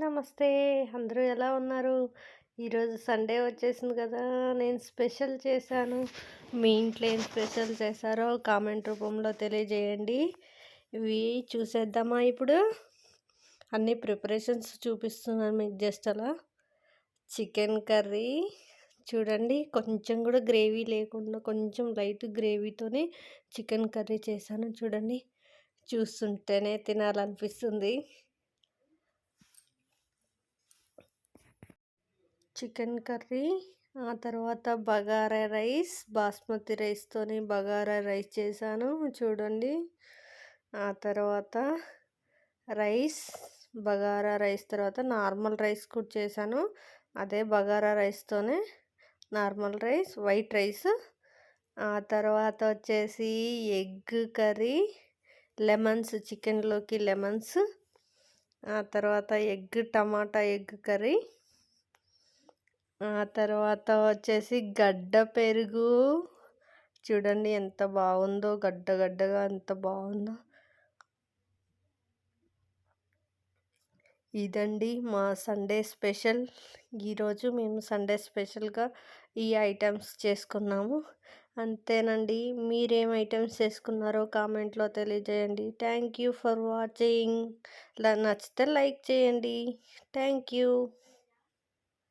నమస్తే అందరూ ఎలా ఉన్నారు? ఈరోజు సండే వచ్చేసింది కదా నేను స్పెషల్ చేశాను. మీ ఇంట్లో ఏం స్పెషల్ చేశారో కామెంట్ రూపంలో తెలియజేయండి. ఇవి చూసేద్దామా ఇప్పుడు? అన్ని ప్రిపరేషన్స్ చూపిస్తున్నాను మీకు జస్ట్ అలా. Chicken curry. చూడండి కొంచెం కూడా గ్రేవీ లేకుండా కొంచెం లైట్ గ్రేవీతోనే చికెన్ కర్రీ చేశాను. చూడండి చూస్తుంటేనే తినాలనిపిస్తుంది. చికెన్ కర్రీ ఆ తర్వాత బగారా రైస్ బాస్మతి రైస్తోని బగారా రైస్ చేశాను చూడండి. ఆ తర్వాత రైస్ బగారా రైస్ తర్వాత నార్మల్ రైస్ కూడా చేశాను. అదే బగారా రైస్తోనే నార్మల్ రైస్ వైట్ రైస్. ఆ తర్వాత వచ్చేసి ఎగ్ కర్రీ లెమన్స్ చికెన్లోకి లెమన్స్. ఆ తర్వాత ఎగ్ టమాటా ఎగ్ కర్రీ. తర్వాత వచ్చేసి గడ్డ పెరుగు. చూడండి ఎంత బాగుందో గడ్డ గడ్డగా ఎంత బాగుందో. ఇదండి మా సండే స్పెషల్. ఈరోజు మేము సండే స్పెషల్గా ఈ ఐటమ్స్ చేసుకున్నాము. అంతేనండి. మీరేం ఐటమ్స్ చేసుకున్నారో కామెంట్లో తెలియజేయండి. Thank you for watching. నచ్చితే లైక్ చేయండి. Thank you.